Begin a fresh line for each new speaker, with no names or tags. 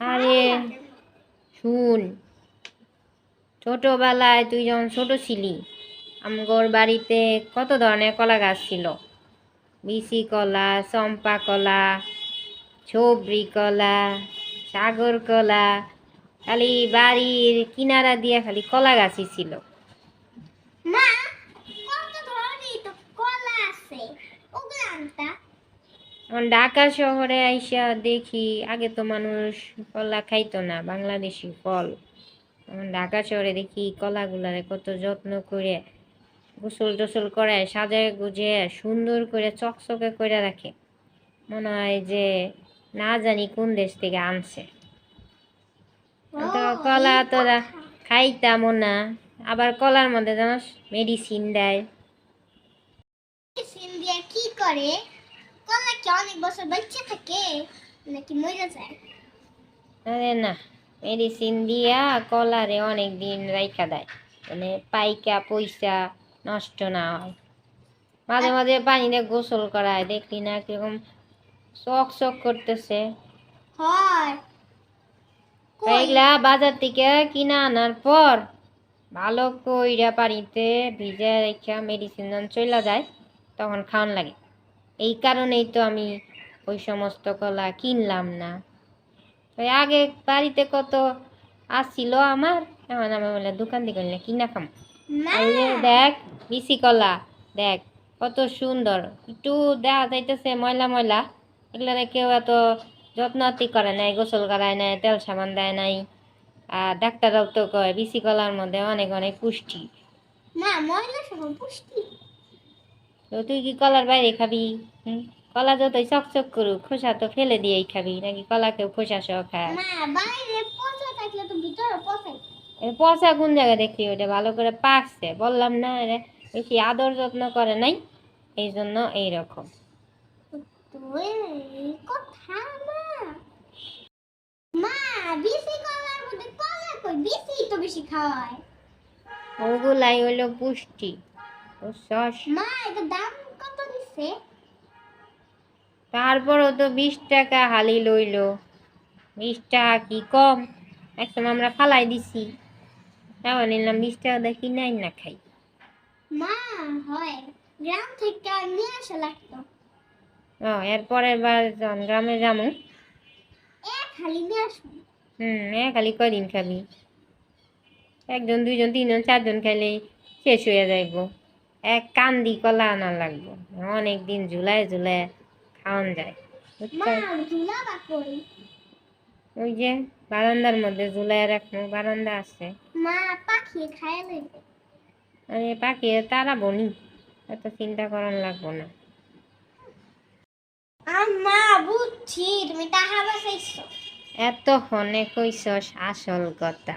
আরে, শুন। ছোটবেলায় তুই যখন ছোট ছিলি। আমগর বাড়িতে কত ধরনের কলা গাছ ছিল? বিসি কলা, চম্পা কলা ছবরি কলা, সাগর কলা, খালি বাড়ির কিনারা দিয়ে খালি কলা গাছই ছিল
মা কত ধরনের তো কলা আছে ওগুলো আনতা
এখন ঢাকা শহরে আইসা দেখি আগে তো মানুষ কলা খাইতো না বাংলাদেশি ফল। ঢাকা শহরে দেখি কলাগুলারে কত যত্ন করে গোসল টোসল করে সাজায় গুজে সুন্দর করে চকচকে করে রাখে। মনে হয় যে না জানি কোন দেশ থেকে আনছে। তো কলা
কথা।
খাইতামও না আবার কলার মধ্যে জানাস মেডিসিন দেয়।
মেডিসিন দিয়ে কি করে? কলা কি অনেক বছর বেঁচে থাকে নাকি মরে যায়
আরে না মেডিসিন দিয়া কলারে অনেক দিন রাইখা দেয় মানে পাইকা পয়সা নষ্ট না হয় মাঝে মাঝে পানিতে গোসল করায় দেখলি না কীরকম চক চক করতেছে
হয়
এগুলা বাজার থেকে কিনা আনার পর ভালো কইরা পানিতে ভিজে রেখা মেডিসিন যখন চলে যায় তখন খাওয়ান লাগে এই কারণেই তো আমি ওই সমস্ত কলা কিনলাম না। ওই আগে বাড়িতে কত আসছিল আমার? এখন আমি বলে দোকান থেকে কিনলে কিনা খাম। দেখ বিসি কলা দেখ কত সুন্দর। একটু দেখা যাইতেছে ময়লা ময়লা। এগুলো কেউ এত যত্নতি করে নাই গোসল করায় নাই তেল সাবান দেয় নাই। আর ডাক্তাররাও তো কয় বিসি কলার মধ্যে অনেক অনেক পুষ্টি।
না ময়লা পুষ্টি।
তো তুই কি কলার বাইরে খাবি? হুম? কলা যতই চকচক করুক খোসা তো ফেলে দিয়েই খাবি নাকি কলা কেউ খোসা সহ খায়
পচা
কোন জায়গায় দেখলি? ওটা ভালো করে পাকছে। বললাম না এরা বেশি আদর যত্ন করে নাই। এই জন্য এইরকম ওগুলাই হলো পুষ্টি। বুঝছস
মা এটা দাম কত দিছে
তারপরও তো বিশ টাকা হালি লইলো। বিশ টাকা কি কম? একসময় আমরা ফালাই দিছি। তাও নিলাম বিশ টাকা দেখি নাই না খাই।
মা হয় গ্রাম থেকে নিয়ে আসা লাগতো।
ও এর পরের বার যখন গ্রামে যাব
এক খালি নিয়ে আসব।
হুম কদিন খাবি? একজন দুইজন তিনজন চারজন খাইলে শেষ হয়ে যাইব। এক কান্দি কলা আনা লাগবো। অনেক দিন ঝুলায় ঝুলায় খাওয়ান যায়। ওই যে বারান্দার মধ্যে ঝুলায় রাখব বারান্দা আছে।
মা পাখি খায়
আরে পাখি তারা বনি। এত চিন্তা করার লাগবো না।
আম্মা বুঝছি তুমি
এতক্ষণে কইসস আসল কথা।